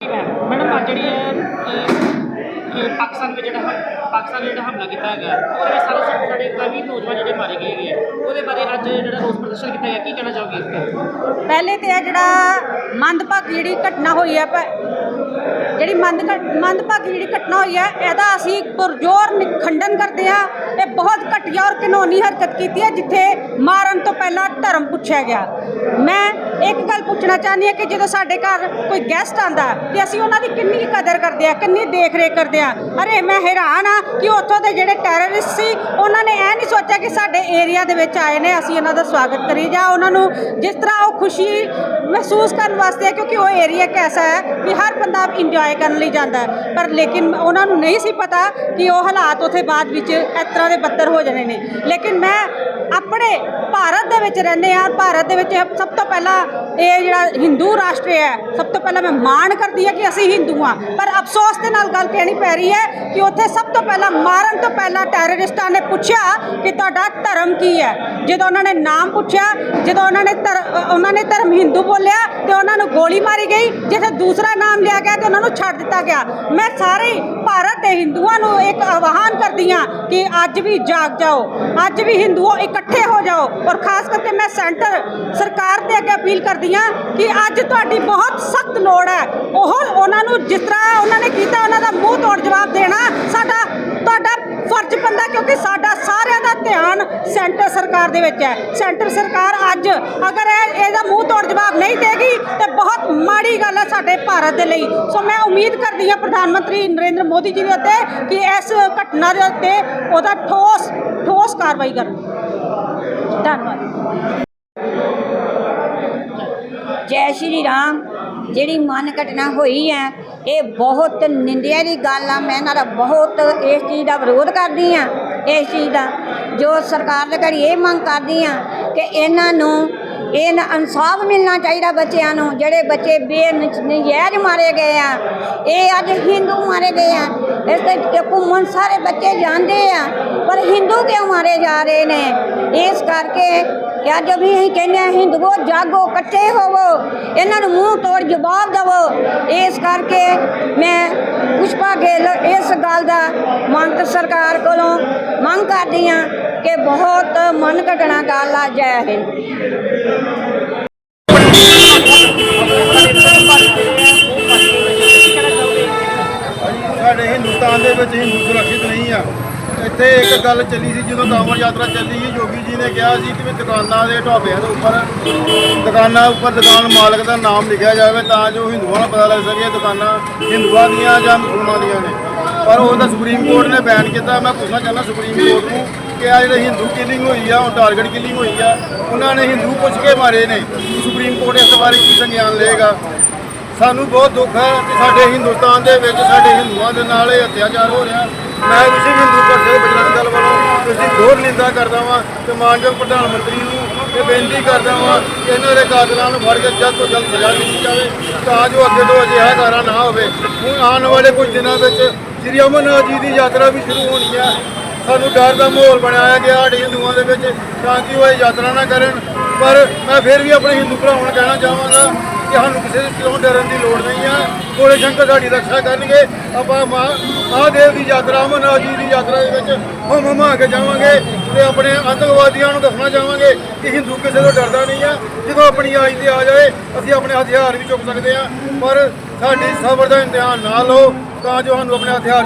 Madam ਅੱਜ ਜਿਹੜੀ ਹੈ ਪਾਕਿਸਤਾਨ ਵਿੱਚ ਜਿਹੜਾ ਹ- ਪਾਕਿਸਤਾਨ ਜਿਹੜਾ ਹਮਲਾ ਕੀਤਾ ਹੈਗਾ, ਉਹਦੇ ਵਿੱਚ ਸਾਰੇ ਸਾਡੇ- ਸਾਡੇ ਕਾਫੀ ਨੌਜਵਾਨ ਜਿਹੜੇ ਮਾਰੇ ਗਏ ਹੈਗੇ ਆ। ਉਹਦੇ ਬਾਰੇ ਅੱਜ ਜਿਹੜਾ ਰੋਸ ਪ੍ਰਦਰਸ਼ਨ ਕੀਤਾ ਗਿਆ, ਕੀ ਕਹਿਣਾ ਚਾਹੋਗੇ ਇਸ ਤੇ? ਪਹਿਲੇ ਤੇ ਇਹ ਜਿਹੜਾ ਮੰਦਭਾਗੀ ਜਿਹੜੀ ਘਟਨਾ ਹੋਈ ਹੈ ਪ- ਜਿਹੜੀ ਮੰਦ ਮੰਦਭਾਗੀ ਜਿਹੜੀ ਘਟਨਾ ਹੋਈ ਹੈ, ਇਹਦਾ ਅਸੀਂ ਪੁਰਜੋਰ ਨਿ- ਖੰਡਨ ਕਰਦੇ ਹਾਂ। ਇਹ ਬਹੁਤ ਘਟੀਆ ਔਰ ਕਾਨੂੰਨੀ ਹਰਕਤ ਕੀਤੀ ਹੈ, ਜਿੱਥੇ ਮਾਰਨ ਤੋਂ ਪਹਿਲਾਂ ਧਰਮ ਪੁੱਛਿਆ ਗਿਆ। ਮੈਂ ਇੱਕ ਗੱਲ ਪੁੱਛਣਾ ਚਾਹੁੰਦੀ ਹਾਂ ਕਿ ਜਦੋਂ ਸਾਡੇ ਘਰ ਕੋਈ ਗੈਸਟ ਆਂਦਾ ਤੇ ਅਸੀਂ ਉਹਨਾਂ ਦੀ ਕਿੰਨੀ ਕਦਰ ਕਰਦੇ ਆ ਕਿੰਨੀ ਦੇਖ ਰੇਖ ਕਰਦੇ ਆ ਅਰੇ, ਮੈਂ ਹੈਰਾਨ ਆ ਕਿ ਉੱਥੋਂ ਦੇ ਜਿਹੜੇ ਟੈਰਰਿਸਟ ਸੀ, ਉਹਨਾਂ ਨੇ ਇਹ ਨਹੀਂ ਸੋਚਿਆ ਕਿ ਸਾਡੇ ਏਰੀਆ ਦੇ ਵਿੱਚ ਆਏ ਨੇ, ਅਸੀਂ ਉਹਨਾਂ ਦਾ ਸਵਾਗਤ ਕਰੀਏ, ਜਾਂ ਉਹਨਾਂ ਨੂੰ ਜਿਸ ਤਰ੍ਹਾਂ ਉਹ ਖੁਸ਼ੀ ਮਹਿਸੂਸ ਕਰਨ ਵਾਸਤੇ, ਕਿਉਂਕਿ ਉਹ ਏਰੀਆ ਇੱਕ ਐਸਾ ਹੈ ਕਿ ਹਰ ਬੰਦਾ ਇੰਜੋਏ ਕਰਨ ਲਈ ਜਾਂਦਾ ਪਰ ਲੇਕਿਨ ਉਹਨਾਂ ਨੂੰ ਨਹੀਂ ਸੀ ਪਤਾ ਕਿ ਉਹ ਹਾਲਾਤ ਉੱਥੇ ਬਾਅਦ ਵਿੱਚ ਇਸ ਤਰ੍ਹਾਂ ਦੇ ਬੱਤਰ ਹੋ ਜਾਣੇ ਨੇ। ਲੇਕਿਨ ਮੈਂ ਆਪਣੇ ਭਾਰਤ ਦੇ ਵਿੱਚ ਰਹਿੰਦੇ ਆ ਭਾਰਤ ਦੇ ਵਿੱਚ ਸਭ ਤੋਂ ਪਹਿਲਾਂ ਇਹ ਜਿਹੜਾ ਹਿੰਦੂ ਰਾਸ਼ਟਰ ਹੈ, ਸਭ ਤੋਂ ਪਹਿਲਾਂ ਮੈਂ ਮਾਣ ਕਰਦੀ ਹਾਂ ਕਿ ਅਸੀਂ ਹਿੰਦੂ ਹਾਂ। ਪਰ ਅਫਸੋਸ ਦੇ ਨਾਲ ਗੱਲ ਕਹਿਣੀ ਪੈ ਰਹੀ ਹੈ ਕਿ ਉੱਥੇ ਸਭ ਤੋਂ ਪਹਿਲਾਂ, ਮਾਰਨ ਤੋਂ ਪਹਿਲਾਂ ਟੈਰਰਿਸਟਾਂ ਨੇ ਪੁੱਛਿਆ ਕਿ ਤੁਹਾਡਾ ਧਰਮ ਕੀ ਹੈ। ਜਦੋਂ ਉਹਨਾਂ ਨੇ ਨਾਮ ਪੁੱਛਿਆ, ਜਦੋਂ ਉਹਨਾਂ ਨੇ ਧਰ- ਉਹਨਾਂ ਨੇ ਧਰਮ ਹਿੰਦੂ ਬੋਲਿਆ, ਤੇ ਉਹਨਾਂ ਨੂੰ ਗੋਲੀ ਮਾਰੀ ਗਈ, ਜਿੱਥੇ ਦੂਸਰਾ ਨਾਮ ਲਿਆ ਗਿਆ ਤੇ ਉਹਨਾਂ ਨੂੰ ਛੱਡ ਦਿੱਤਾ ਗਿਆ। ਮੈਂ ਸਾਰੇ ਭਾਰਤ ਦੇ ਹਿੰਦੂਆਂ ਨੂੰ ਇੱਕ ਆਹਵਾਨ ਕਰਦੀ ਹਾਂ ਕਿ ਅੱਜ ਵੀ ਜਾਗ ਜਾਓ, ਅੱਜ ਵੀ ਹਿੰਦੂਓ ਇਕੱਠੇ ਹੋ ਜਾਓ ਔਰ ਖਾਸ ਮੈਂ ਸੈਂਟਰ ਸਰਕਾਰ ਦੇ ਅੱਗੇ ਅਪੀਲ ਕਰਦੀ ਹਾਂ ਕਿ ਅੱਜ ਤੁਹਾਡੀ ਬਹੁਤ ਸਖਤ ਲੋੜ ਹੈ। ਉਹ ਉਹਨਾਂ ਨੂੰ ਜਿਸ ਤਰ੍ਹਾਂ ਉਹਨਾਂ ਨੇ ਕੀਤਾ, ਉਹਨਾਂ ਦਾ ਮੂੰਹ ਤੋੜ ਜਵਾਬ ਦੇਣਾ, ਸਾਡਾ, ਤੁਹਾਡਾ ਫਰਜ਼ ਬੰਦਾ ਕਿਉਂਕਿ ਸਾਡਾ ਸਾਰਿਆਂ ਦਾ ਧਿਆਨ ਸੈਂਟਰ ਸਰਕਾਰ ਦੇ ਵਿੱਚ ਹੈ। ਸੈਂਟਰ ਸਰਕਾਰ ਅੱਜ ਅਗਰ ਇਹ, ਇਹਦਾ ਮੂੰਹ ਤੋੜ ਜਵਾਬ ਨਹੀਂ ਦੇਗੀ, ਤੇ ਬਹੁਤ ਮਾੜੀ ਗੱਲ ਹੈ ਸਾਡੇ ਭਾਰਤ ਦੇ ਲਈ। ਸੋ ਮੈਂ ਉਮੀਦ ਕਰਦੀ ਹਾਂ ਪ੍ਰਧਾਨ ਮੰਤਰੀ ਨਰਿੰਦਰ ਮੋਦੀ ਜੀ ਦੇ ਉੱਤੇ ਕਿ ਇਸ ਘਟਨਾ ਦੇ ਉੱਤੇ ਉਹਦਾ ਠੋਸ ਠੋਸ ਕਾਰਵਾਈ ਕਰਨ। ਧੰਨਵਾਦ। ਜੈ ਸ਼੍ਰੀ ਰਾਮ। ਜਿਹੜੀ ਮਨ ਘਟਨਾ ਹੋਈ ਹੈ, ਇਹ ਬਹੁਤ ਨਿੰਦਿਆ ਦੀ ਗੱਲ ਆ। ਮੈਂ ਇਹਨਾਂ ਦਾ ਬਹੁਤ ਇਸ ਚੀਜ਼ ਦਾ ਵਿਰੋਧ ਕਰਦੀ ਆ, ਇਸ ਚੀਜ਼ ਦਾ। ਜੋ ਸਰਕਾਰ ਦੇ ਘੜੀ ਇਹ ਮੰਗ ਕਰਦੀ ਆ ਕਿ ਇਹਨਾਂ ਨੂੰ ਇਹਨਾਂ ਇਨਸਾਫ ਮਿਲਣਾ ਚਾਹੀਦਾ ਬੱਚਿਆਂ ਨੂੰ। ਜਿਹੜੇ ਬੱਚੇ ਬੇਨਜਾਇਜ਼ ਮਾਰੇ ਗਏ ਆ, ਇਹ ਅੱਜ ਹਿੰਦੂ ਮਾਰੇ ਗਏ ਆ। ਇਸ ਤੇ ਘੁੰਮਣ ਸਾਰੇ ਬੱਚੇ ਜਾਂਦੇ ਆ, ਪਰ ਹਿੰਦੂ ਕਿਉਂ ਮਾਰੇ ਜਾ ਰਹੇ ਨੇ? ਇਸ ਕਰਕੇ ਕਿ ਅੱਜ ਵੀ ਅਸੀਂ ਕਹਿੰਦੇ ਹਾਂ, ਹਿੰਦੂਓ ਜਾਗੋ, ਇਕੱਠੇ ਹੋਵੋ, ਇਹਨਾਂ ਨੂੰ ਮੂੰਹ ਤੋੜ ਜਵਾਬ ਦੇਵੋ। ਇਸ ਕਰਕੇ ਮੈਂ ਪੁਸ਼ਪਾ ਗੇਲ ਇਸ ਗੱਲ ਦਾ ਮੰਗ ਸਰਕਾਰ ਕੋਲੋਂ ਮੰਗ ਕਰਦੀ ਹਾਂ ਕਿ ਬਹੁਤ ਮਨ ਘਟਣਾ ਗੱਲ ਆ ਜੈ ਹਿੰਦ ਹਿੰਦੁਸਤਾਨ ਦੇ ਵਿੱਚ ਹਿੰਦੂ ਸੁਰੱਖਿਅਤ ਨਹੀਂ ਆ। ਇੱਥੇ ਇੱਕ ਗੱਲ ਚੱਲੀ ਸੀ, ਜਦੋਂ ਕਾਂਵੜ ਯਾਤਰਾ ਚੱਲੀ ਸੀ ਯੋਗੀ ਜੀ ਨੇ ਕਿਹਾ ਸੀ ਕਿ ਵੀ ਦੁਕਾਨਾਂ ਦੇ ਢਾਬਿਆਂ ਦੇ ਉੱਪਰ, ਦੁਕਾਨਾਂ ਉੱਪਰ ਦੁਕਾਨ ਮਾਲਕ ਦਾ ਨਾਮ ਲਿਖਿਆ ਜਾਵੇ ਤਾਂ ਜੋ ਹਿੰਦੂਆਂ ਨੂੰ ਪਤਾ ਲੱਗ ਸਕੇ ਇਹ ਦੁਕਾਨਾਂ ਹਿੰਦੂਆਂ ਦੀਆਂ ਜਾਂ ਮੁਸਲਮਾਨਾਂ ਦੀਆਂ ਨੇ। ਪਰ ਉਹ ਤਾਂ ਸੁਪਰੀਮ ਕੋਰਟ ਨੇ ਬੈਨ ਕੀਤਾ। ਮੈਂ ਪੁੱਛਣਾ ਚਾਹੁੰਦਾ ਸੁਪਰੀਮ ਕੋਰਟ ਨੂੰ ਕਿ ਆ ਜਿਹੜੇ ਹਿੰਦੂ ਕਿਲਿੰਗ ਹੋਈ ਆ, ਉਹ ਟਾਰਗੇਟ ਕਿਲਿੰਗ ਹੋਈ ਆ, ਉਹਨਾਂ ਨੇ ਹਿੰਦੂ ਪੁੱਛ ਕੇ ਮਾਰੇ ਨੇ। ਸੁਪਰੀਮ ਕੋਰਟ ਇਸ ਬਾਰੇ ਕੀ ਸੰਗਿਆਨ ਲਏਗਾ? ਸਾਨੂੰ ਬਹੁਤ ਦੁੱਖ ਹੈ ਕਿ ਸਾਡੇ ਹਿੰਦੁਸਤਾਨ ਦੇ ਵਿੱਚ ਸਾਡੇ ਹਿੰਦੂਆਂ ਦੇ ਨਾਲ ਇਹ ਅਤਿਆਚਾਰ ਹੋ ਰਿਹਾ। ਮੈਂ ਵਿਸ਼ਵ ਹਿੰਦੂ ਪਰਿਸ਼ਦ ਬਜਰੰਗ ਦਲ ਵੱਲੋਂ ਇਸ ਦੀ ਘੋਰ ਨਿੰਦਾ ਕਰਦਾ ਵਾਂ ਤੇ ਮਾਨਯੋਗ ਪ੍ਰਧਾਨ ਮੰਤਰੀ ਨੂੰ ਇਹ ਬੇਨਤੀ ਕਰਦਾ ਵਾਂ ਕਿ ਇਹਨਾਂ ਦੇ ਕਾਤਲਾਂ ਨੂੰ ਫੜ ਕੇ ਜਲਦ ਤੋਂ ਜਲਦ ਸਜ਼ਾ ਦਿੱਤੀ ਜਾਵੇ ਤਾਂ ਜੋ ਅੱਗੇ ਤੋਂ ਅਜਿਹਾ ਕਾਰਾ ਨਾ ਹੋਵੇ। ਹੁਣ ਆਉਣ ਵਾਲੇ ਕੁਝ ਦਿਨਾਂ ਵਿੱਚ ਸ੍ਰੀ ਅਮਰਨਾਥ ਜੀ ਦੀ ਯਾਤਰਾ ਵੀ ਸ਼ੁਰੂ ਹੋਣੀ ਹੈ। ਸਾਨੂੰ ਡਰ ਦਾ ਮਾਹੌਲ ਬਣਾਇਆ ਗਿਆ ਸਾਡੇ ਹਿੰਦੂਆਂ ਦੇ ਵਿੱਚ ਤਾਂ ਕਿ ਉਹ ਯਾਤਰਾ ਨਾ ਕਰਨ। ਪਰ ਮੈਂ ਫਿਰ ਵੀ ਆਪਣੇ ਹਿੰਦੂ ਭਰਾਵਾਂ ਨੂੰ ਕਹਿਣਾ ਚਾਹਾਂਗਾ ਕਿ ਸਾਨੂੰ ਕਿਸੇ ਦੇ ਤੋਂ ਡਰਨ ਦੀ ਲੋੜ ਨਹੀਂ ਆ। ਕੋਲੇ ਸ਼ੰਕਰ ਸਾਡੀ ਰੱਖਿਆ ਕਰਨਗੇ। ਆਪਾਂ ਮਾਂ ਮਹਾਦੇਵ ਦੀ ਯਾਤਰਾ, ਅਮਰਨਾਥ ਜੀ ਦੀ ਯਾਤਰਾ ਦੇ ਵਿੱਚ ਹਮ ਹਮਾ ਕੇ ਜਾਵਾਂਗੇ ਤੇ ਆਪਣੇ ਆਤੰਕਵਾਦੀਆਂ ਨੂੰ ਦੱਸਣਾ ਚਾਹਾਂਗੇ ਕਿ ਹਿੰਦੂ ਕਿਸੇ ਤੋਂ ਡਰਦਾ ਨਹੀਂ ਆ। ਜਦੋਂ ਆਪਣੀ ਆਈ ਤੇ ਆ ਜਾਏ, ਅਸੀਂ ਆਪਣੇ ਹਥਿਆਰ ਵੀ ਚੁੱਕ ਸਕਦੇ ਆ। ਪਰ ਸਾਡੀ ਸਬਰ ਦਾ ਇਮਤਿਹਾਨ ਨਾ ਲਓ ਤਾਂ ਜੋ ਸਾਨੂੰ ਆਪਣੇ ਹਥਿਆਰ